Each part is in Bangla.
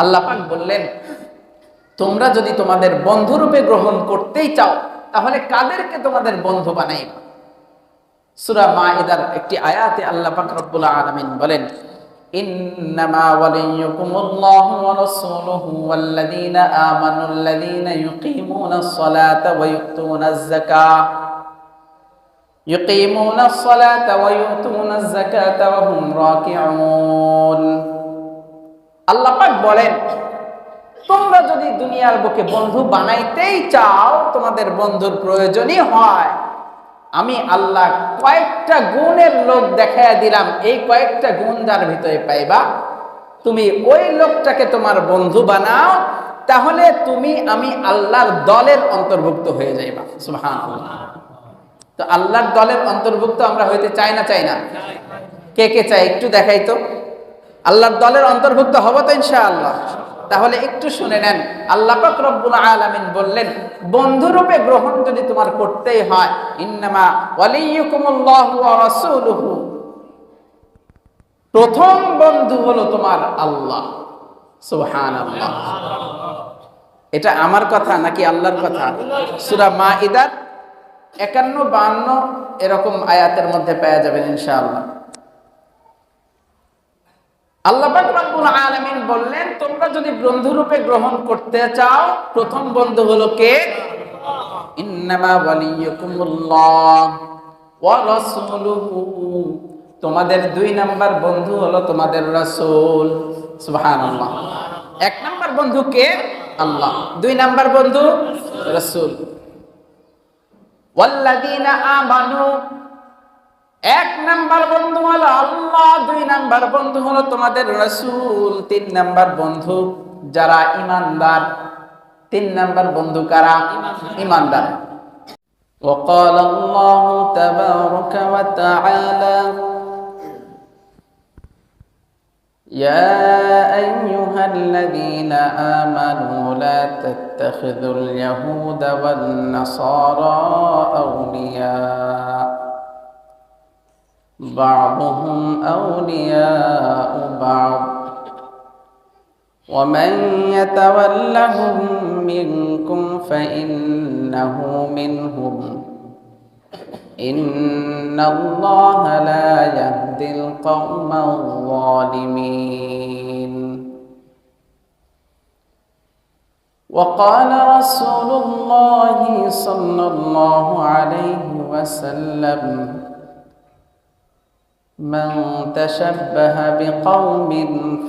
আল্লাহ পাক বললেন তোমরা যদি তোমাদের বন্ধুরূপে গ্রহণ করতেই চাও তাহলে কাদেরকে তোমাদের বন্ধু বানাইবা সূরা মাইদার একটি আয়াতে আল্লাহ পাক রব্বুল আলামিন বলেন إنما وليكم الله ورسوله والذين آمنوا الذين يقيمون الصلاة ويؤتون الزكاة يقيمون الصلاة ويؤتون الزكاة وهم راكعون আল্লাহ পাক বলেন, তোমরা যদি দুনিয়ার বুকে বন্ধু বানাইতেই চাও, তোমাদের বন্ধুর প্রয়োজনই হয়। আমি আল্লাহ কয়েকটা গুণের লোক দেখাইয়া দিলাম, এই কয়েকটা গুণ যার ভিতরে পাইবা। তুমি ওই লোকটাকে তোমার বন্ধু বানাও, তাহলে তুমি, আমি আল্লাহর দলের অন্তর্ভুক্ত হয়ে যাইবা। তো আল্লাহর দলের অন্তর্ভুক্ত আমরা হইতে চাই না চাই না? কে কে চাই একটু দেখাই তো। আল্লাহর দলের অন্তর্ভুক্ত হব তো ইনশাআল্লাহ। তাহলে একটু শুনে নেন, আল্লাহ রব্বুল আলামিন বললেন বন্ধুরূপে গ্রহণ যদি তোমার করতেই হয়, ইন্নামা প্রথম বন্ধু হলো তোমার আল্লাহ। সুবহানাল্লাহ। এটা আমার কথা নাকি আল্লাহর কথা? সূরা মাইদার একান্ন, বান্ন এরকম আয়াতের মধ্যে পাওয়া যাবেন ইনশাআল্লাহ। আল্লাহ রব্বুল আলামিন বললেন, তোমরা যদি বন্ধুরূপে গ্রহণ করতে চাও, প্রথম বন্ধু হলো কে? ইন্নামা ওয়ালিয়ুকুমুল্লাহ ওয়া রাসূলুহু। তোমাদের দুই নাম্বার বন্ধু হলো তোমাদের রাসূল। সুবহানাল্লাহ। এক নাম্বার বন্ধু কে? আল্লাহ। দুই নাম্বার বন্ধু? রাসূল। ওয়াল্লাযীনা আমানু এক নাম্বার বন্ধু হলো আল্লাহ দুই নাম্বার বন্ধু হলো তোমাদের রসুল তিন নাম্বার বন্ধু যারা ইমানদার তিন নাম্বার বন্ধু কারা ইমানদার وقال الله تبارك وتعالى يا أيها الذين آمنوا لا تتخذوا اليهود والنصارى أولياء بعضهم أولياء بعض. ومن يتولهم منكم فإنه منهم. إن الله لا يهدي القوم الظالمين. وقال رسول الله صلى الله عليه وسلم من تشبه بقوم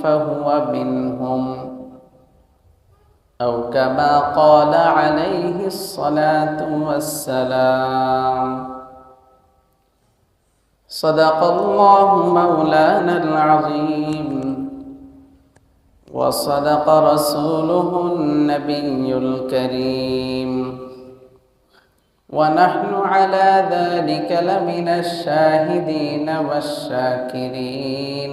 فهو منهم. أو كما قال عليه الصلاة والسلام. صدق الله مولانا العظيم. وصدق رسوله النبي الكريم. ونحن على ذلك لمن الشاهدين والشاكرين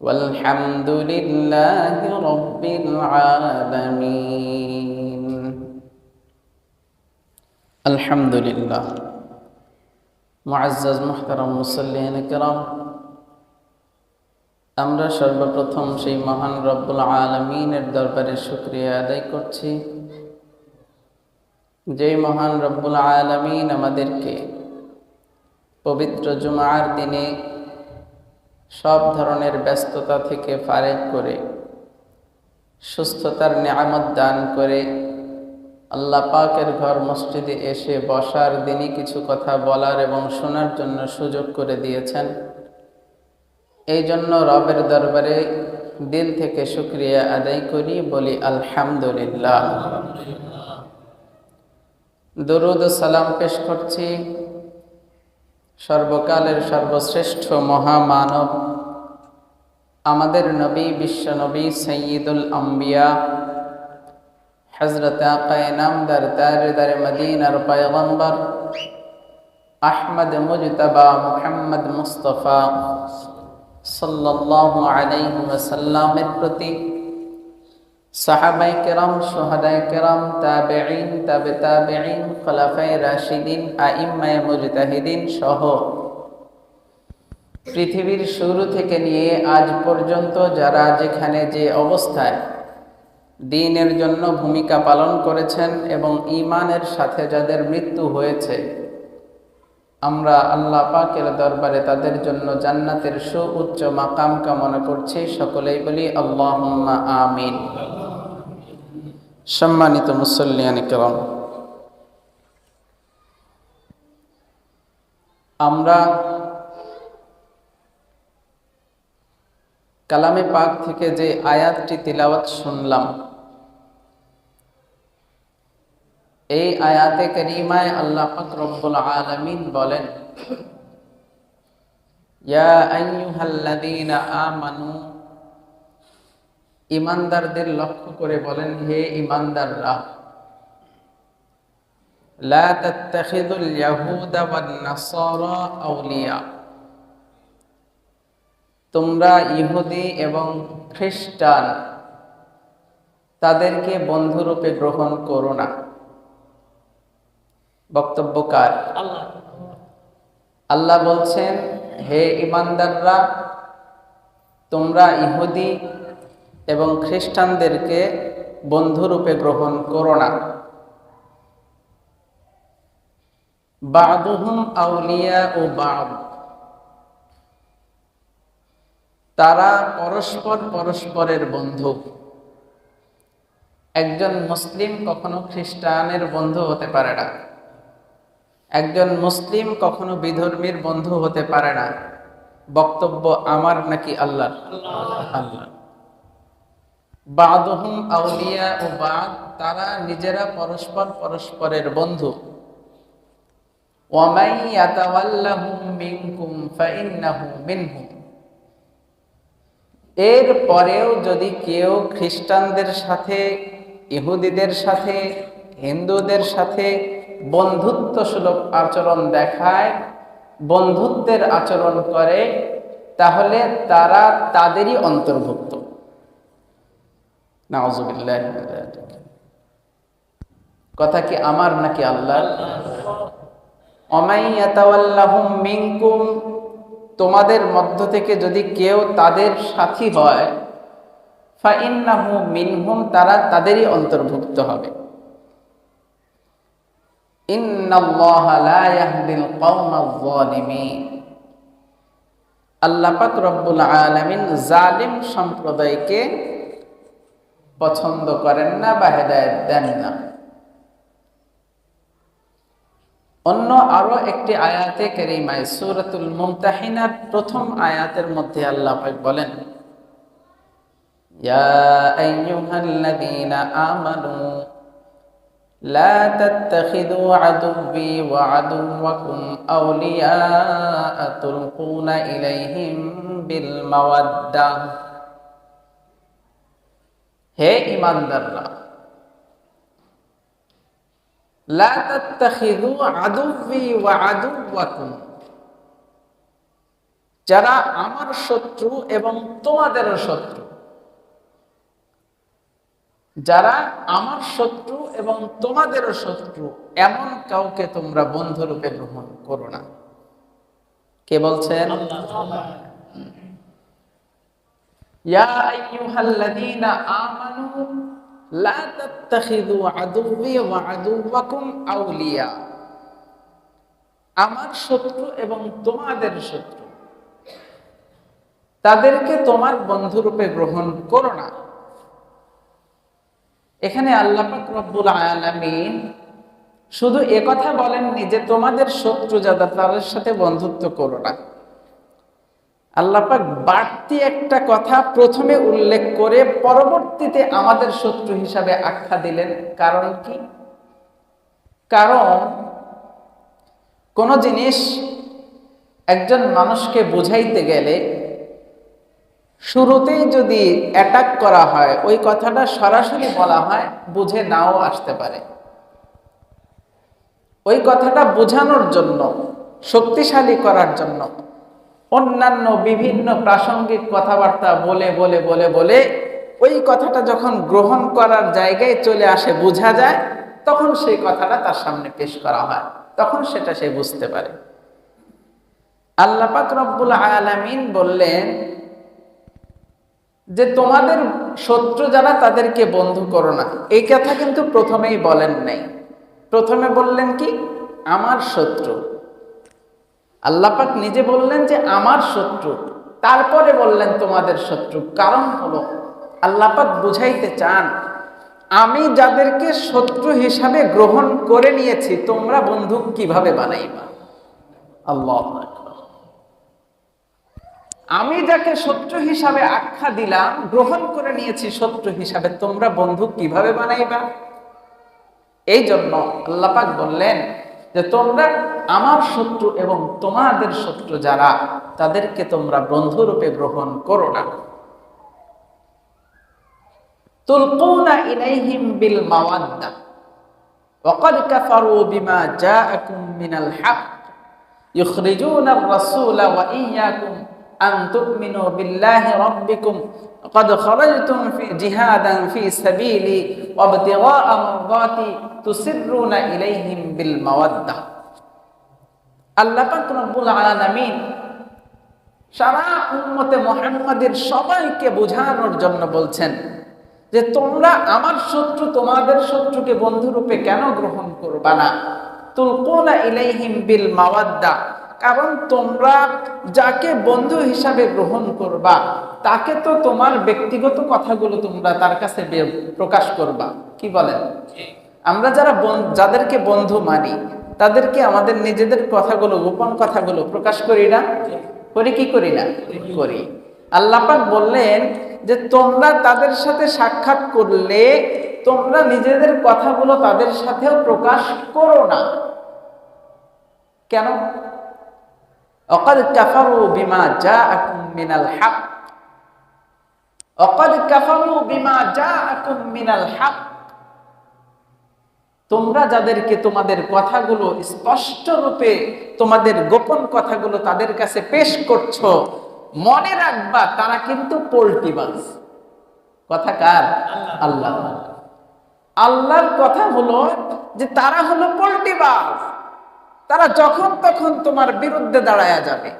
والحمد لله رب العالمين الحمد لله معزز محترم মুসল্লিন کرام আমরা সর্বপ্রথম সেই মহান রব্বুল আলমিনের দরবারে শুক্রিয়া আদায় করছি যে মহান রব্বুল আলমিন আমাদেরকে পবিত্র জুমার দিনে সব ধরনের ব্যস্ততা থেকে ফারেক করে, সুস্থতার নিয়ামত দান করে, আল্লাহ পাকের ঘর মসজিদে এসে বসার দিনই কিছু কথা বলার এবং শোনার জন্য সুযোগ করে দিয়েছেন। এই জন্য রবের দরবারে দিল থেকে শুক্রিয়া আদায় করি, বলি আলহামদুলিল্লাহ। দরুদ সালাম পেশ করছি। সর্বকালের সর্বশ্রেষ্ঠ মহামানব, আমাদের নবী, বিশ্ব নবী সৈয়দুল আম্বিয়া হজরত আকায় নামদার মদিনার পয়গম্বর, আহমদ মুজতবা মুহাম্মদ মুস্তফা, সাল্লাল্লাহু আলাইহি ওয়াসাল্লামের প্রতি সাহাবাই কেরাম সোহাদাই কেরাম, তাবেঈন, তাবে তাবেঈন, খলাফায়ে রাশিদিন, আইম্মায়ে মুজতাহিদিন সহ। পৃথিবীর শুরু থেকে নিয়ে আজ পর্যন্ত যারা যেখানে যে অবস্থায় দিনের জন্য ভূমিকা পালন করেছেন এবং ইমানের সাথে যাদের মৃত্যু হয়েছে, আমরা আল্লাহ পাকের দরবারে তাদের জন্য জান্নাতের সুউচ্চ মাকাম কামনা করছি। সকলেই বলি আল্লাহ আমিন। সম্মানিত মুসল্লিয়ান কেরম, আমরা কালামে পাক থেকে যে আয়াতটি তিলাওয়াত শুনলাম, এই আয়াতে করিমায় আল্লাহ পাক আলামিন বলেন, ইয়া আইয়ুহাল্লাযীনা আমানু ইমানদারদের লক্ষ্য করে বলেন হে ইমানদাররা লা তাত্তাখিযুল ইয়াহুদা ওয়ান নাসারা আউলিয়া। তোমরা ইহুদি এবং খ্রিস্টান তাদেরকে বন্ধুরূপে গ্রহণ করো না। বক্তব্যকার আল্লাহ বলছেন হে ইমানদাররা তোমরা ইহুদি এবং খ্রিস্টানদেরকে বন্ধুরূপে গ্রহণ করো না। বাদুহুম আউলিয়া ও বাদ। তারা পরস্পর পরস্পরের বন্ধু। একজন মুসলিম কখনো খ্রিস্টানের বন্ধু হতে পারে না। একজন মুসলিম কখনো বিধর্মীর বন্ধু হতে পারে না। বক্তব্য আমার নাকি আল্লাহ আল্লাহ বাদহুম আউলিয়া ও বাদ, তারা নিজেরা পরস্পর পরস্পরের বন্ধু। এর পরেও যদি কেউ খ্রিস্টানদের সাথে, ইহুদিদের সাথে, হিন্দুদের সাথে বন্ধুত্ব সুলভ আচরণ দেখায়, বন্ধুত্বের আচরণ করে, তাহলে তারা তাদেরই অন্তর্ভুক্ত। কথা কি আমার নাকি আল্লাহ মিনকুম, তোমাদের মধ্য থেকে যদি কেউ তাদের সাথী হয় মিনহুম, তারা তাদেরই অন্তর্ভুক্ত হবে। আল্লাহ পাক রব্বুল আলামিন জালিম সম্প্রদায়কে পছন্দ করেন না বা হেদায়ত দেন না। অন্য আরও একটি আয়াতে কেরিমায় সুরাতুল মুমতাহিনার প্রথম আয়াতের মধ্যে আল্লাহ বলেন আইয়ুহাল্লাযীনা আমানু, লা তাত্তাখিযু আদুব্বি ওয়া আদুওয়াকুম আউলিয়া তুলকুনা ইলাইহিম বিল মাওয়াদ্দা। হে আদুওয়াকুম যারা আমার শত্রু এবং তোমাদেরও শত্রু, যারা আমার শত্রু এবং তোমাদের শত্রু, এমন কাউকে তোমরা বন্ধুরূপে গ্রহণ করো না। কে বলছেন? ইয়া আইয়ুহাল্লাযীনা আমানু লা তাত্তাখিযু আদুওয়ি ওয়া আদুওয়াকুম আউলিয়া। আমার শত্রু এবং তোমাদের শত্রু, তাদেরকে তোমার বন্ধুরূপে গ্রহণ করো না। এখানে আল্লাহ রব্বুল আলামিন শুধু কথা বলেননি যে তোমাদের শত্রু যারা, তাদের সাথে বন্ধুত্ব করো না। আল্লাপাক বাড়তি একটা কথা প্রথমে উল্লেখ করে পরবর্তীতে আমাদের শত্রু হিসাবে আখ্যা দিলেন। কারণ কি? কারণ কোন জিনিস একজন মানুষকে বুঝাইতে গেলে শুরুতেই যদি অ্যাটাক করা হয়, ওই কথাটা সরাসরি বলা হয়, বুঝে নাও আসতে পারে। ওই কথাটা বোঝানোর জন্য, শক্তিশালী করার জন্য। অন্যান্য বিভিন্ন প্রাসঙ্গিক কথাবার্তা বলে বলে বলে বলে ওই কথাটা যখন গ্রহণ করার জায়গায় চলে আসে, বোঝা যায়, তখন সেই কথাটা তার সামনে পেশ করা হয়। তখন সেটা সে বুঝতে পারে। আল্লাহ পাক রব্বুল আলামিন বললেন যে, তোমাদের শত্রু যারা, তাদেরকে বন্ধু করো না। এই কথা কিন্তু প্রথমেই বলেন নাই। প্রথমে বললেন কি? আমার শত্রু। আল্লাপাক নিজে বললেন যে আমার শত্রু, তারপরে বললেন তোমাদের শত্রু। কারণ হলো আল্লাপাক বুঝাইতে চান, আমি যাদেরকে শত্রু হিসাবে গ্রহণ করে নিয়েছি, তোমরা বন্ধু কীভাবে বানাইবা? আল্লাহ আমি যাকে শত্রু হিসাবে আখ্যা দিলাম, গ্রহণ করে নিয়েছি শত্রু হিসাবে, তোমরা বন্ধু কীভাবে বানাইবা? এই জন্য আল্লাপাক বললেন যে তোমরা আমার শত্রু এবং তোমাদের শত্রু যারা তাদেরকে তোমরা বন্ধুরূপে গ্রহণ করো না তুলকুনা ইলাইহিম বিল মাওয়াদ্দা وقد كفروا بما جاءكم من الحق يخرجون الرسول وإياكم أن تؤمنوا بالله ربكم قد خرجتم في جهادا في سبيلي وابتغاء مرضاتي تسرون إليهم بالمودة আল্লাহ পাক রব্বুল আলামিন সারা উম্মতে মুহাম্মাদের সবাইকে বোঝানোর জন্য বলছেন যে তোমরা আমার শত্রু তোমাদের শত্রুকে বন্ধুরূপে কেন গ্রহণ করবা না তুলকুনা ইলাইহিম বিল মাওয়াদ্দা কারণ তোমরা যাকে বন্ধু হিসাবে গ্রহণ করবা, তাকে তো তোমার ব্যক্তিগত কথাগুলো তোমরা তার কাছে প্রকাশ করবা। কি বলেন? আমরা যারা যাদেরকে বন্ধু মানি, তাদেরকে আমাদের নিজেদের কথাগুলো, গোপন কথাগুলো প্রকাশ করি না? করি কি করি না? করি। আল্লাপাক বললেন যে, তোমরা তাদের সাথে সাক্ষাৎ করলে তোমরা নিজেদের কথাগুলো তাদের সাথেও প্রকাশ করো না। কেন? অকদ কাফারু বিমা কাফারু বিমা যা তোমরা যাদেরকে তোমাদের কথাগুলো স্পষ্ট রূপে, তোমাদের গোপন কথাগুলো তাদের কাছে পেশ করছ, মনে রাখবা তারা কিন্তু পোল্টিবাজ কথা কার? আল্লাহ। আল্লাহর কথা হলো যে তারা হলো পোল্টিবাজ তারা যখন তখন তোমার বিরুদ্ধে দাঁড়ায়া যাবে।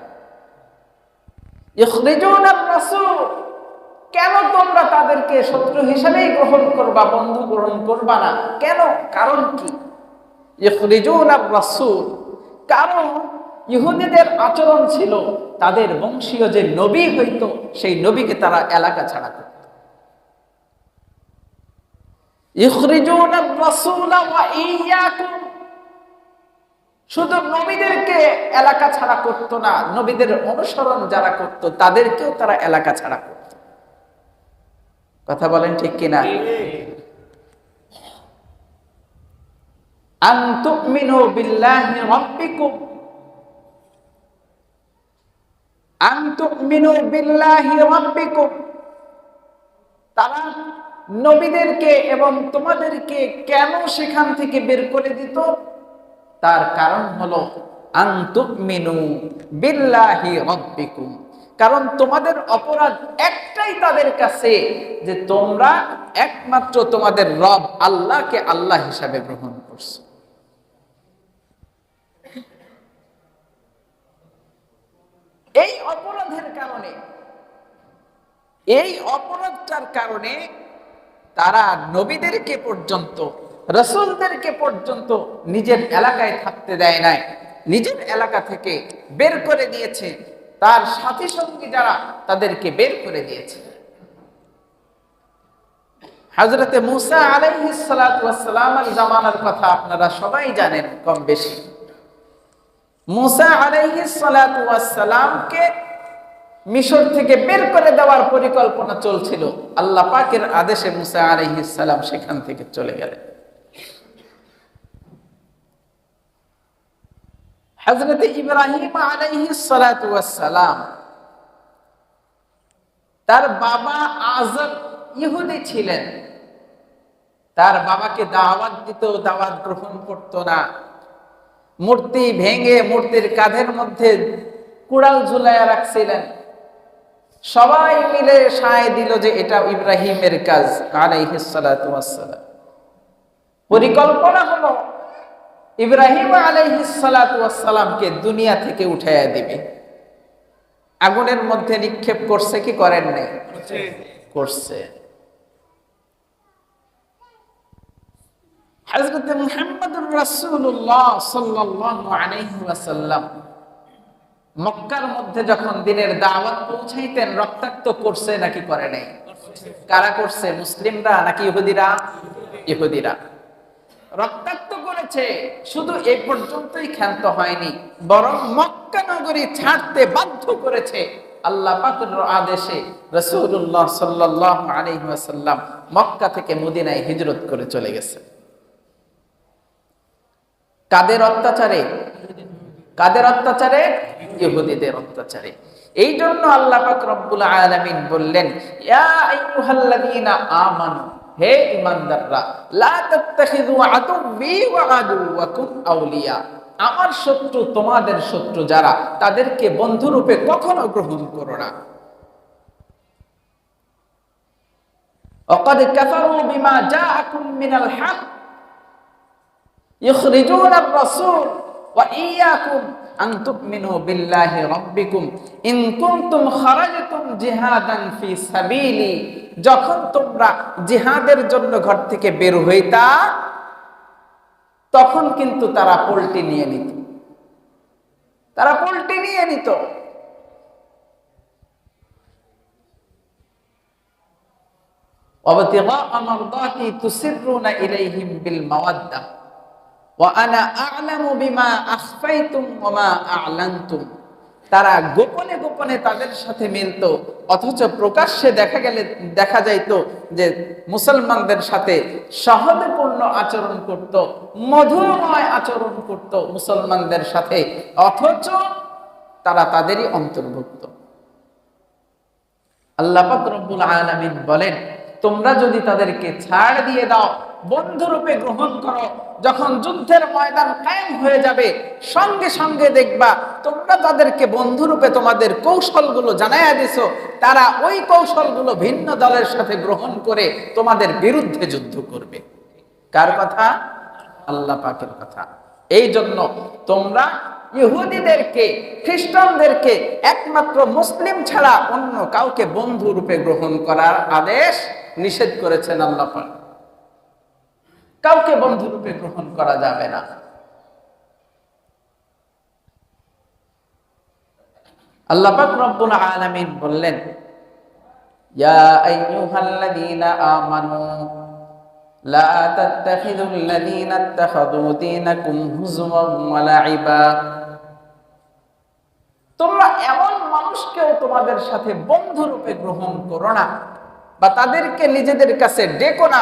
কেন তোমরা তাদেরকে শত্রু হিসেবেই গ্রহণ করবা, বন্ধু গ্রহণ করবা না? কেন? কারণ কি? কারণ ইহুদিদের আচরণ ছিল তাদের বংশীয় যে নবী হইত, সেই নবীকে তারা এলাকা ছাড়া করত। শুধু নবীদেরকে এলাকা ছাড়া করত না, নবীদের অনুসরণ যারা করত, তাদেরকেও তারা এলাকা ছাড়া করত। কথা বলেন ঠিক কিনা? তারা নবীদেরকে এবং তোমাদেরকে কেন সেখান থেকে বের করে দিত? তার কারণ হলো, আন্তুমিনু বিল্লাহি রব্বিকুম। কারণ তোমাদের অপরাধ একটাই তাদের কাছে, যে তোমরা একমাত্র তোমাদের রব আল্লাহকে আল্লাহ হিসাবে গ্রহণ করছ। এই অপরাধের কারণে, এই অপরাধটার কারণে তারা নবীদেরকে পর্যন্ত রসুলদেরকে পর্যন্ত নিজের এলাকায় থাকতে দেয় নাই। নিজের এলাকা থেকে বের করে দিয়েছে। তার সাথী সঙ্গী যারা, তাদেরকে বের করে দিয়েছে। হাজরতে মুসা আলাইহিসালামের জামানার কথা আপনারা সবাই জানেন কম বেশি। মুসা আলাইহিসালামকে মিশর থেকে বের করে দেওয়ার পরিকল্পনা চলছিল। আল্লাহ পাকের আদেশে মুসা আলাইহিসালাম সেখান থেকে চলে গেলেন। হজরত ইব্রাহিম আলাইহিসালাম তার বাবা আজম ইহুদি ছিলেন। তার বাবাকে দাওয়াত দিত, দাওয়াত গ্রহণ করতো না। মূর্তি ভেঙে, মূর্তির কাঁধের মধ্যে কুড়াল ঝুলাইয়া রাখছিলেন। সবাই মিলে সায় দিল যে এটা ইব্রাহিমের কাজ আলাইহিসালাম পরিকল্পনা হলো ইব্রাহিম আলাইহিসালামকে দুনিয়া থেকে উঠাইয়া দিবে। আগুনের মধ্যে নিক্ষেপ করছে কি করেন নাই? করছে। মুহাম্মদুর মক্কার মধ্যে যখন দিনের দাওয়াত পৌঁছাইতেন রক্তাক্ত করছে নাকি করে নাই? কারা করছে? মুসলিমরা নাকি ইহুদিরা? ইহুদিরা। রক্তাক্ত করেছে শুধু এই পর্যন্তই ক্ষান্ত হয়নি, বরং মক্কা নগরী ছাড়তে বাধ্য করেছে আল্লাহ পাকের আদেশে রাসূলুল্লাহ সাল্লাল্লাহু আলাইহি মক্কা থেকে মদিনায় হিজরত করে চলে গেছে। কাদের অত্যাচারে? কাদের অত্যাচারে? ইহুদিদের অত্যাচারে। এই জন্য আল্লাহ পাক রব্বুল আলামিন বললেন আমানু হে ঈমানদাররা লা তাত্তাখিযু আদুব্বি ওয়া আদুওয়াকুম আউলিয়া আমার শত্রু তোমাদের শত্রু যারা তাদেরকে বন্ধুরূপে কখনো গ্রহণ করো না وقد كفروا بما جاءكم من الحق يخرجون الرسول وإياكم আন তুমিনু বিল্লাহি রব্বিকুম। যখন তোমরা জিহাদের জন্য ঘর থেকে বের হইতা, তখন কিন্তু তারা পোল্টি নিয়ে নিত। তারা পোল্টি নিয়ে নিত। অবতিগা আমারদাতি তুসিরুনা ইলাইহিম বিল মাওয়াদ্দা। আনা আলামু বিমা আখফাইতুম ওমা আলান্তুম। তারা গোপনে গোপনে তাদের সাথে মিলত, অথচ প্রকাশ্যে দেখা গেলে, দেখা যাইত যে মুসলমানদের সাথে সহজপূর্ণ আচরণ করত মধুময় আচরণ করত মুসলমানদের সাথে, অথচ তারা তাদেরই অন্তর্ভুক্ত। আল্লাহ রব্বুল আলমিন বলেন, তোমরা যদি তাদেরকে ছাড় দিয়ে দাও বন্ধুরূপে গ্রহণ করো। যখন যুদ্ধের ময়দান কায়েম হয়ে যাবে, সঙ্গে সঙ্গে দেখবা তোমরা তাদেরকে বন্ধুরূপে তোমাদের কৌশলগুলো জানাইয়া দিছো। তারা ওই কৌশলগুলো ভিন্ন দলের সাথে গ্রহণ করে তোমাদের বিরুদ্ধে যুদ্ধ করবে। কার কথা? আল্লাহ পাকের কথা। এই জন্য তোমরা ইহুদিদেরকে, খ্রিস্টানদেরকে একমাত্র মুসলিম ছাড়া অন্য কাউকে বন্ধু রূপে গ্রহণ করার আদেশ নিষেধ করেছেন আল্লাহ পাক। কাউকে বন্ধুরূপে গ্রহণ করা যাবে না। আল্লাপাক রব্বুল আলমিন বললেন তোমরা এমন মানুষকেও তোমাদের সাথে বন্ধুরূপে গ্রহণ করো না, বা তাদেরকে নিজেদের কাছে ডেকো না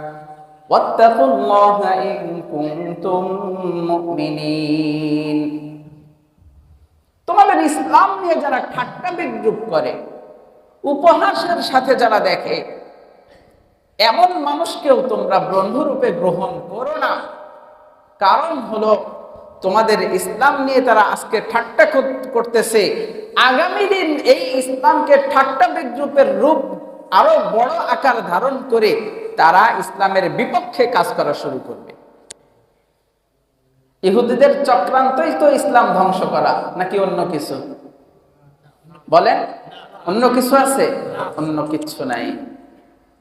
واتقوا الله ان كنتم مؤمنين তোমাদের ইসলাম নিয়ে যারা ঠাট্টা বিদ্রুপ করে উপহাসের সাথে যারা দেখে এমন মানুষকেও তোমরা বন্ধুরূপে গ্রহণ করো না কারণ হলো তোমাদের ইসলাম নিয়ে তারা আজকে ঠাট্টা করতেছে আগামী দিন এই ইসলামকে ঠাট্টা বিদ্রুপের রূপ আরো বড় আকার ধারণ করে তারা ইসলামের বিপক্ষে কাজ করা শুরু করবে। ইহুদিদের চক্রান্তই তো ইসলাম ধ্বংস করা, নাকি অন্য কিছু? বলেন, অন্য কিছু আছে? অন্য কিছু নাই।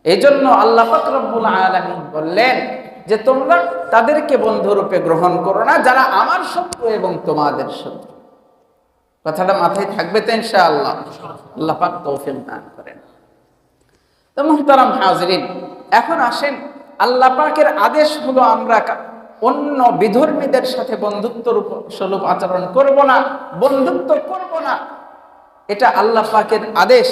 এই জন্য আল্লাহ রব্বুল আলমিন বললেন যে, তোমরা তাদেরকে বন্ধুরূপে গ্রহণ করো না, যারা আমার শত্রু এবং তোমাদের শত্রু। কথাটা মাথায় থাকবে তো ইনশাআল্লাহ। আল্লাহ পাক দান করেন। তো মুহতারাম হাজরিন এখন আসেন, আল্লাহ পাকের আদেশ হলো আমরা অন্য বিধর্মীদের সাথে বন্ধুত্ব স্বরূপ আচরণ করব না, বন্ধুত্ব করব না। এটা আল্লাহ পাকের আদেশ,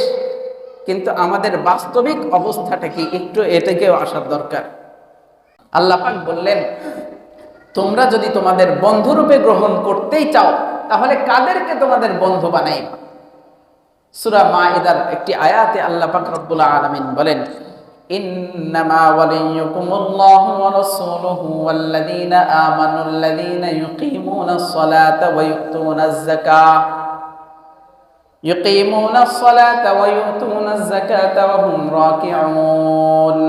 কিন্তু আমাদের বাস্তবিক অবস্থাটা কি একটু এটাকেও আসার দরকার। আল্লাহ পাক বললেন, তোমরা যদি তোমাদের বন্ধুরূপে গ্রহণ করতেই চাও, তাহলে কাদেরকে তোমাদের বন্ধু বানাইবা? সূরা মাইদার একটি আয়াতে আল্লাহ পাক রব্বুল আলামিন বলেন إنما وليكم الله ورسوله والذين آمنوا الذين يقيمون الصلاة ويؤتون الزكاة يقيمون الصلاة ويؤتون الزكاة وهم راكعون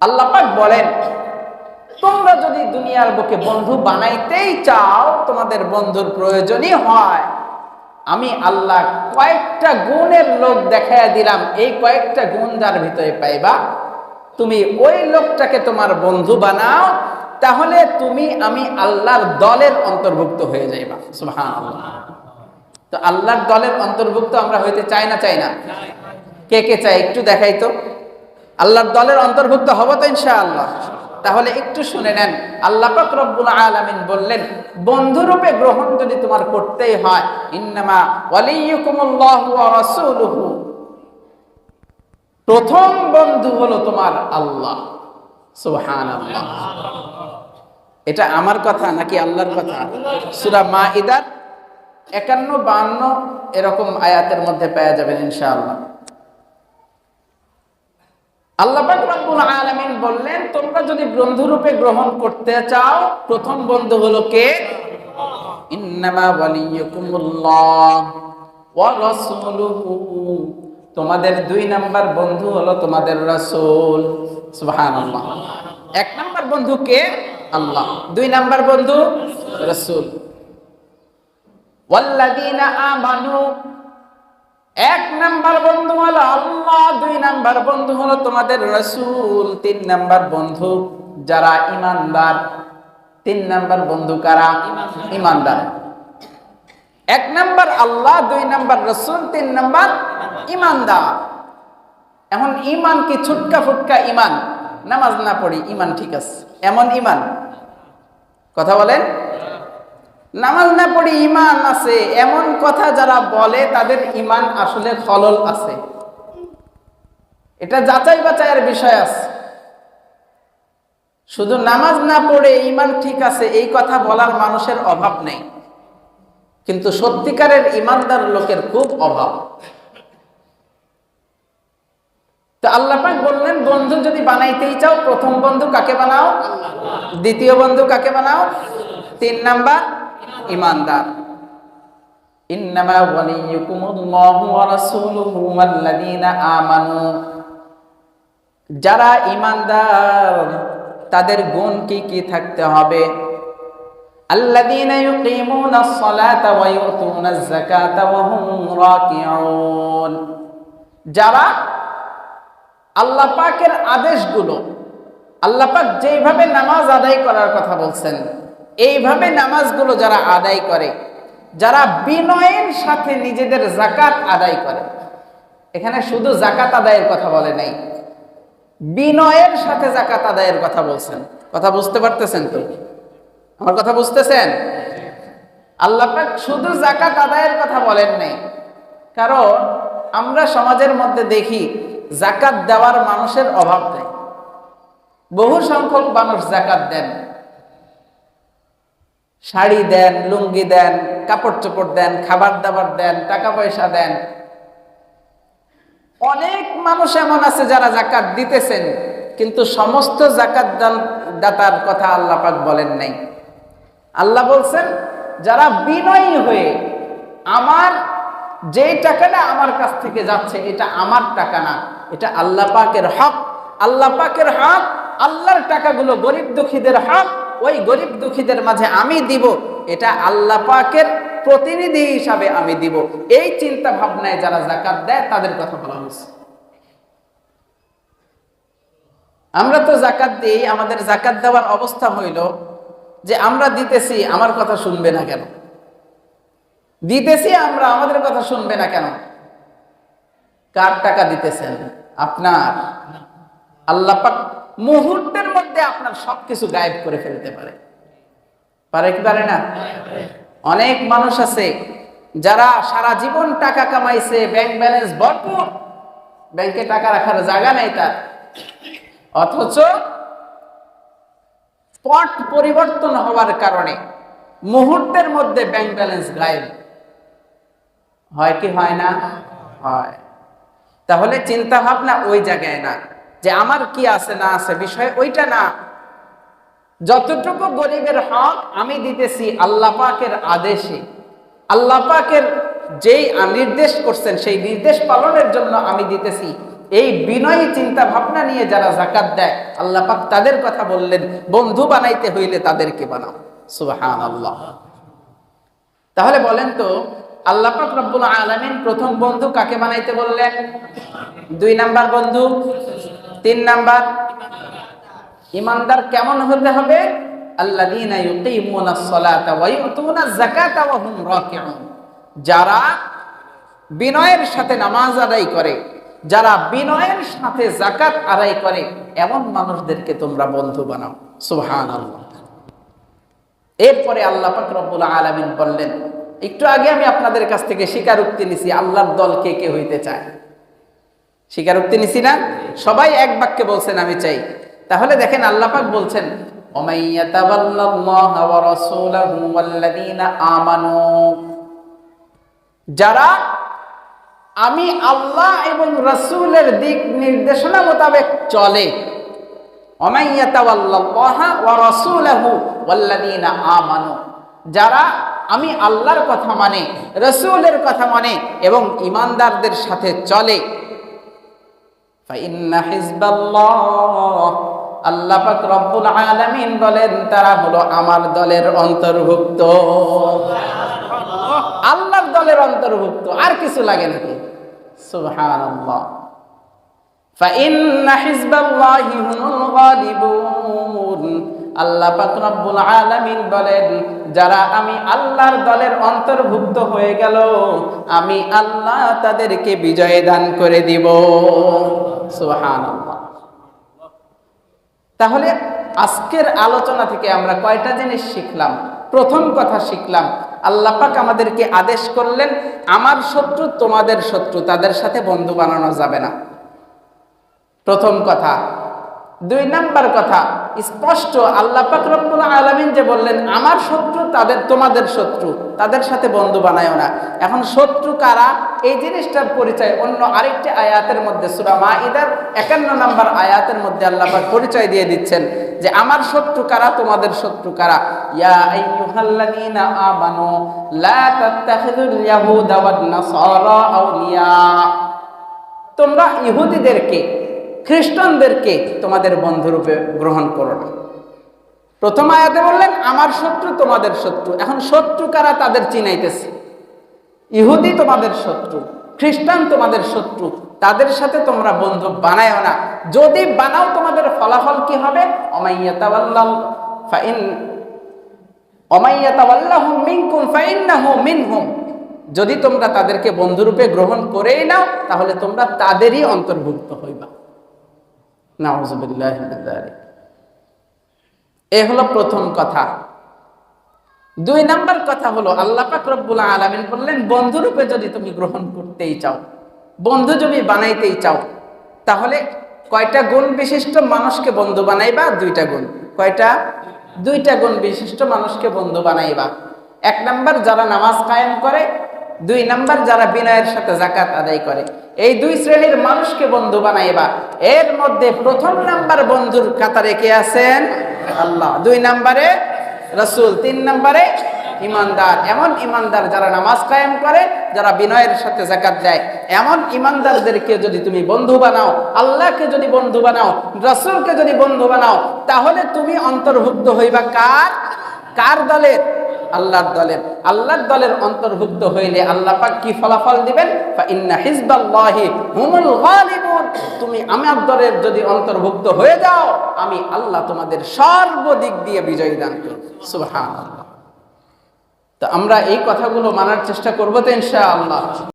আল্লাহ পাক বলেন তোমরা যদি দুনিয়ার বুকে বন্ধু বানাইতেই চাও তোমাদের বন্ধুর প্রয়োজনই হয় আমি আল্লাহ কয়েকটা গুণের লোক দেখাইয়া দিলাম, এই কয়েকটা গুণ যার ভিতরে পাইবা। তুমি ওই লোকটাকে তোমার বন্ধু বানাও, তাহলে তুমি, আমি আল্লাহর দলের অন্তর্ভুক্ত হয়ে যাইবা। সুবহানাল্লাহ। তো আল্লাহর দলের অন্তর্ভুক্ত আমরা হইতে চাই না চাই না? কে কে চাই একটু দেখাই তো। আল্লাহর দলের অন্তর্ভুক্ত হব তো ইনশাআল্লাহ। তাহলে একটু শুনে নেন। আল্লাহ রব্বুল আলামিন বললেন বন্ধুরূপে গ্রহণ যদি তোমার করতেই হয়, ইন্নামা রাসূলুহু। প্রথম বন্ধু হলো তোমার আল্লাহ। সুবহানাল্লাহ। এটা আমার কথা নাকি আল্লাহর কথা? সূরা মাইদার একান্ন, বান্ন, এরকম আয়াতের মধ্যে পাওয়া যাবেন ইনশাআল্লাহ। আল্লাহ রব্বুল আলামিন বললেন, তোমরা যদি বন্ধুরূপে গ্রহণ করতে চাও, প্রথম বন্ধু হলো কে? ইন্নামা ওয়ালিয়ুকুমুল্লাহ ওয়া রাসূলুহু। তোমাদের দুই নাম্বার বন্ধু হলো তোমাদের রাসূল। সুবহানাল্লাহ। এক নাম্বার বন্ধু কে? আল্লাহ। দুই নাম্বার বন্ধু? রাসূল। ওয়াল্লাযীনা আমানু এক নাম্বার বন্ধু হলো আল্লাহ দুই নাম্বার বন্ধু হলো তোমাদের রসুল, তিন নাম্বার বন্ধু যারা ইমানদার তিন নাম্বার বন্ধু কারা? ইমানদার এক নাম্বার আল্লাহ, দুই নাম্বার রসুল, তিন নাম্বার ইমানদার এখন ইমান কি ছুটকা ফুটকা ইমান নামাজ না পড়ি ইমান ঠিক আছে। এমন ইমান কথা বলেন? নামাজ না পড়ে ইমান আছে, এমন কথা যারা বলে, তাদের ইমান আসলে খলল আছে। এটা যাচাই বাচাইয়ের বিষয় আছে। শুধু নামাজ না পড়ে ইমান ঠিক আছে, এই কথা বলার মানুষের অভাব নেই। কিন্তু সত্যিকারের ইমানদার লোকের খুব অভাব। তো আল্লাহ বললেন, বন্ধু যদি বানাইতেই চাও, প্রথম বন্ধু কাকে বানাও? দ্বিতীয় বন্ধু কাকে বানাও? তিন নাম্বার ইমানদার। ইন্নামা ওয়ালিয়ুকুমুল্লাহু ওয়া রাসূলুহু ওয়াল্লাযীনা আমানু। যারা ইমানদার, তাদের গুণ কি কি থাকতে হবে? আল্লাযীনা সালাতা ওয়া ইউতুনাজ যাকাতা ওয়া হুম রাকিউন। যারা আল্লাহ পাকের আদেশগুলো, আল্লাহ পাক যেইভাবে নামাজ আদায় করার কথা বলছেন এইভাবে নামাজগুলো যারা আদায় করে, যারা বিনয়ের সাথে নিজেদের জাকাত আদায় করে, এখানে শুধু জাকাত আদায়ের কথা বলে নাই, বিনয়ের সাথে জাকাত আদায়ের কথা বলছেন। কথা বুঝতে পারতেছেন তো? আমার কথা বুঝতেছেন? আল্লাহ শুধু জাকাত আদায়ের কথা বলেন নাই। কারণ আমরা সমাজের মধ্যে দেখি জাকাত দেওয়ার মানুষের অভাব নেই। বহু সংখ্যক মানুষ জাকাত দেন। শাড়ি দেন, লুঙ্গি দেন, কাপড় চোপড় দেন, খাবার দাবার দেন, টাকা পয়সা দেন। অনেক মানুষ এমন আছে যারা জাকাত দিতেছেন, কিন্তু সমস্ত জাকাত দাতার কথা আল্লাহ পাক বলেন নাই। আল্লাহ বলছেন, যারা বিনয়ী হয়ে আমার যেই টাকাটা আমার কাছ থেকে যাচ্ছে, এটা আমার টাকা না, এটা আল্লাহ পাকের হক। আল্লাহ পাকের হক, আল্লাহর টাকাগুলো গরিব দুঃখীদের হক ওই গরিব দুঃখীদের মাঝে আমি দিব, এটা আল্লাহ পাকের প্রতিনিধি হিসাবে আমি দিব। এই চিন্তা ভাবনায় যারা জাকাত দেয়, তাদের কথা বলা হয়েছে। আমরা তো জাকাত দিই আমাদের জাকাত দেওয়ার অবস্থা হইল যে আমরা দিতেছি, আমার কথা শুনবে না কেন? দিতেছি আমরা, আমাদের কথা শুনবে না কেন? কার টাকা দিতেছেন? আপনার। আল্লাহ পাক মুহূর্তের মধ্যে আপনার সবকিছু গায়েব করে ফেলতে পারে। পারে কি পারে না? অনেক মানুষ আছে যারা সারা জীবন টাকা কামাইছে ব্যাংক ব্যালেন্স ভরপুর ব্যাংকে টাকা রাখার জায়গা নেই তার। অথচ পট পরিবর্তন হওয়ার কারণে মুহূর্তের মধ্যে ব্যাংক ব্যালেন্স গায়েব। হয় কি হয় না? হয়। তাহলে চিন্তা ভাবনা ওই জায়গায় না। যে আমার কি আছে, না আছে বিষয় ওইটা না। যতটুকু গরিবের হক, আমি দিতেছি আল্লাহ পাকের আদেশে। আল্লাহ পাকের যেই নির্দেশ করছেন, সেই নির্দেশ পালনের জন্য আমি দিতেছি। এই বিনয়ী চিন্তা ভাবনা নিয়ে যারা জাকাত দেয়, আল্লাহ পাক তাদের কথা বললেন, বন্ধু বানাইতে হইলে তাদেরকে বানাও। সুবহান আল্লাহ তাহলে বলেন তো, আল্লাহ পাক রব্বুল আলামিন প্রথম বন্ধু কাকে বানাইতে বললেন? দুই নাম্বার বন্ধু? তিন নাম্বার, ইমানদার কেমন হতে হবে? যারা বিনয়ের সাথে নামাজ আদায় করে, যারা বিনয়ের সাথে জাকাত আদায় করে, এমন মানুষদেরকে তোমরা বন্ধু বানাও। সুবহানাল্লাহ। এরপরে আল্লাহ পাক রব্বুল আলামিন বললেন, একটু আগে আমি আপনাদের কাছ থেকে স্বীকারোক্তি নিছি, আল্লাহর দল কে কে হইতে চায়? স্বীকারোক্তি নিছি না। সবাই এক বাক্যে বলছেন, আমি চাই। তাহলে দেখেন আল্লাপাক বলছেন যারা আমি আল্লাহ এবং রসুলের দিক নির্দেশনা মোতাবেক চলে যারা আমি আল্লাহর কথা মানে রসুলের কথা মানে এবং ইমানদারদের সাথে চলে ফাইন্না হিজবাল্লাহ আল্লাহ পাক রব্বুল আলামিন বলেন তারা হলো আমার দলের অন্তর্ভুক্ত। আল্লাহর দলের অন্তর্ভুক্ত আর কিছু লাগে নাকি? সুবহানাল্লাহ। ফাইন্না হিজবাল্লাহি হুমুল গালিবুন আল্লাহ পাক রব্বুল আলামিন বলেন যারা আমি আল্লাহর দলের অন্তর্ভুক্ত হয়ে গেল আমি আল্লাহ তাদেরকে বিজয় দান করে দিব। তাহলে আজকের আলোচনা থেকে আমরা কয়টা জিনিস শিখলাম? প্রথম কথা শিখলাম আল্লাপাক আমাদেরকে আদেশ করলেন, আমার শত্রু তোমাদের শত্রু, তাদের সাথে বন্ধু বানানো যাবে না। প্রথম কথা। দুই নাম্বার কথা স্পষ্ট আল্লাহ পাক রব্বুল আলামিন যে বললেন, আমার শত্রু তাদের, তোমাদের শত্রু, তাদের সাথে বন্ধু বানায়ও না। এখন শত্রু কারা? এই জিনিসটার পরিচয় অন্য আরেকটি আয়াতের মধ্যে, সূরা মাইদার 51 নাম্বার আয়াতের মধ্যে আল্লাহ পাক পরিচয় দিয়ে দিচ্ছেন যে, আমার শত্রু কারা, তোমাদের শত্রু কারা? ইয়া আইয়ুহাল্লাযীনা আমানু, লা তাত্তাখিযুল ইয়াহুদা ওয়ান নাসারা আউলিয়া। তোমরা ইহুদিদেরকে খ্রিস্টানদেরকে তোমাদের বন্ধুরূপে গ্রহণ করো না। প্রথম আয়াতে বললেন, আমার শত্রু তোমাদের শত্রু। এখন শত্রু কারা তাদের চিনাইতেছে? ইহুদি তোমাদের শত্রু, খ্রিস্টান তোমাদের শত্রু, তাদের সাথে তোমরা বন্ধু বানায়ও না। যদি বানাও, তোমাদের ফলাফল কি হবে? ফাইন যদি তোমরা তাদেরকে বন্ধুরূপে গ্রহণ করেই নাও, তাহলে তোমরা তাদেরই অন্তর্ভুক্ত হইবা। নাউজুবিল্লাহ এ হলো প্রথম কথা। দুই নাম্বার কথা হলো, আল্লাহ পাক রব্বুল বললেন, বন্ধুরূপে যদি তুমি গ্রহণ করতেই চাও, বন্ধু যদি বানাইতেই চাও, তাহলে কয়টা গুণ বিশিষ্ট মানুষকে বন্ধু বানাইবা? দুইটা গুণ। কয়টা? দুইটা গুণ বিশিষ্ট মানুষকে বন্ধু বানাইবা। এক নাম্বার যারা নামাজ কায়েম করে, দুই নাম্বার যারা বিনয়ের সাথে জাকাত আদায় করে। এই দুই শ্রেণির মানুষকে বন্ধু বানাইবা। এর মধ্যে প্রথম নাম্বার বন্ধুর কাতারে কে আছেন? আল্লাহ। দুই নাম্বারে রসুল, তিন নাম্বারে ইমানদার। এমন ইমানদার যারা নামাজ কায়েম করে, যারা বিনয়ের সাথে জাকাত দেয়। এমন ইমানদারদেরকে যদি তুমি বন্ধু বানাও, আল্লাহকে যদি বন্ধু বানাও, রসুলকে যদি বন্ধু বানাও, তাহলে তুমি অন্তর্ভুক্ত হইবা কার? কার দলের? আল্লাহর দলের আল্লাহর দলের অন্তর্ভুক্ত হইলে আল্লাহ পাক কি ফলাফল দিবেন? ইন্না হিজবাল্লাহি হুমুল গালিবুন। তুমি আমার দলের যদি অন্তর্ভুক্ত হয়ে যাও, আমি আল্লাহ তোমাদের সর্বদিক দিয়ে বিজয় দান করব। সুবহানাল্লাহ। তো আমরা এই কথাগুলো মানার চেষ্টা করব তো ইনশাআল্লাহ।